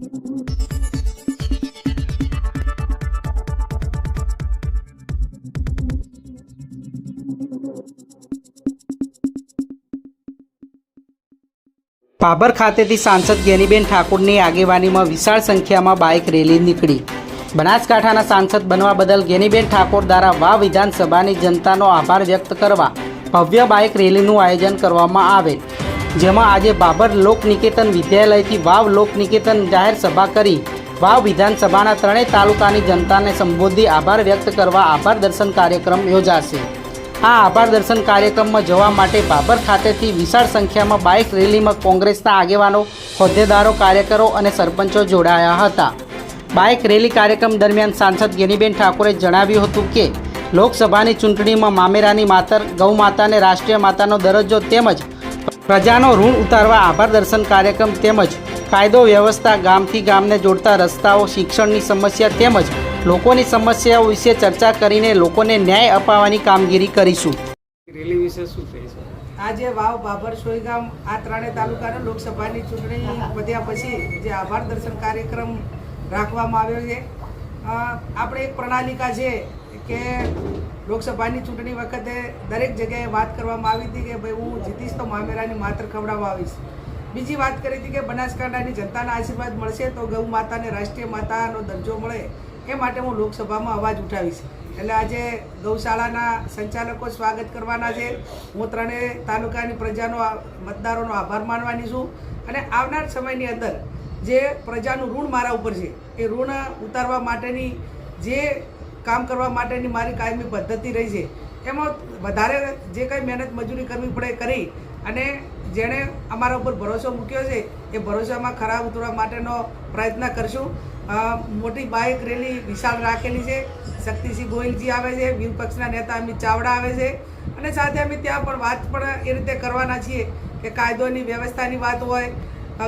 ભાભર ખાતેથી સાંસદ ગેનીબેન ઠાકુરની આગેવાનીમાં વિશાળ સંખ્યામાં બાઇક રેલી નીકળી. બનાસકાંઠાના સાંસદ બનવા બદલ ગેનીબેન ઠાકોર દ્વારા વા વિધાનસભાની જનતાનો આભાર વ્યક્ત કરવા ભવ્ય બાઇક રેલીનું આયોજન કરવામાં આવેલ જેમાં આજે બાબર લોકનિકેતન વિદ્યાલયથી વાવ લોકનિકેતન જાહેર સભા કરી. વાવ વિધાનસભાના ત્રણેય તાલુકાની જનતાને સંબોધી આભાર વ્યક્ત કરવા આભાર દર્શન કાર્યક્રમ યોજાશે. આ આભાર દર્શન કાર્યક્રમમાં જવા માટે બાબર ખાતેથી વિશાળ સંખ્યામાં બાઇક રેલીમાં કોંગ્રેસના આગેવાનો, હોદ્દેદારો, કાર્યકરો અને સરપંચો જોડાયા હતા. બાઇક રેલી કાર્યક્રમ દરમિયાન સાંસદ ગેનીબેન ઠાકોરે જણાવ્યું હતું કે, લોકસભાની ચૂંટણીમાં મામેરાની માતર, ગૌ માતાને રાષ્ટ્રીય માતાનો દરજ્જો તેમજ પ્રજાનો ઋણ ઉતારવા આભાર દર્શન કાર્યક્રમ તેમજ કાયદો વ્યવસ્થા ગામથી ગામને જોડતા રસ્તાઓ શિક્ષણની સમસ્યા તેમજ લોકોની સમસ્યાઓ વિશે ચર્ચા કરીને લોકોને ન્યાય અપાવવાની કામગીરી કરીશું. રેલી વિશે શું કહે આજે વાવ બાબર સોઈગામ આ ત્રણેય તાલુકાના લોકસભાની ચૂંટણી વધ્યા પછી જે આભાર દર્શન કાર્યક્રમ રાખવામાં આવ્યો છે આપણે એક પ્રણાલિકા છે કે લોકસભાની ચૂંટણી વખતે દરેક જગ્યાએ વાત કરવામાં આવી હતી કે ભાઈ હું જીતીશ તો મામેરાની માત્ર ખવડાવવા આવીશ. બીજી વાત કરી હતી કે બનાસકાંઠાની જનતાના આશીર્વાદ મળશે તો ગૌ માતાને રાષ્ટ્રીય માતાનો દરજ્જો મળે એ માટે હું લોકસભામાં અવાજ ઉઠાવીશ. એટલે આજે ગૌશાળાના સંચાલકો સ્વાગત કરવાના છે. હું ત્રણેય તાલુકાની પ્રજાનો મતદારોનો આભાર માનવાની છું. અને આવનાર સમયની અંદર જે પ્રજાનું ઋણ મારા ઉપર છે, એ ઋણ ઉતારવા માટેની જે કામ કરવા માટેની મારી કાયમી પદ્ધતિ રહી છે, એમાં વધારે જે કંઈ મહેનત મજૂરી કરવી પડે કરી અને જેણે અમારા ઉપર ભરોસો મૂક્યો છે, એ ભરોસામાં ખરા ઉતરવા માટેનો પ્રયત્ન કરશું. મોટી બાઇક રેલી વિશાળ રાખેલી છે, શક્તિસિંહ ગોહિલજી આવે છે વિપક્ષના નેતા અમિત ચાવડા આવે છે, અને સાથે અમે ત્યાં પણ વાત પણ એ રીતે કરવાના છીએ કે કાયદોની વ્યવસ્થાની વાત હોય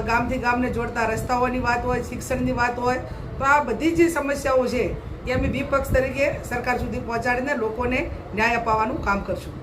ગામથી ગામને જોડતા રસ્તાઓની વાત હોય, શિક્ષણની વાત હોય, તો આ બધી જે સમસ્યાઓ છે એ અમે વિપક્ષ તરીકે સરકાર સુધી પહોંચાડીને લોકોને ન્યાય અપાવવાનું કામ કરશું.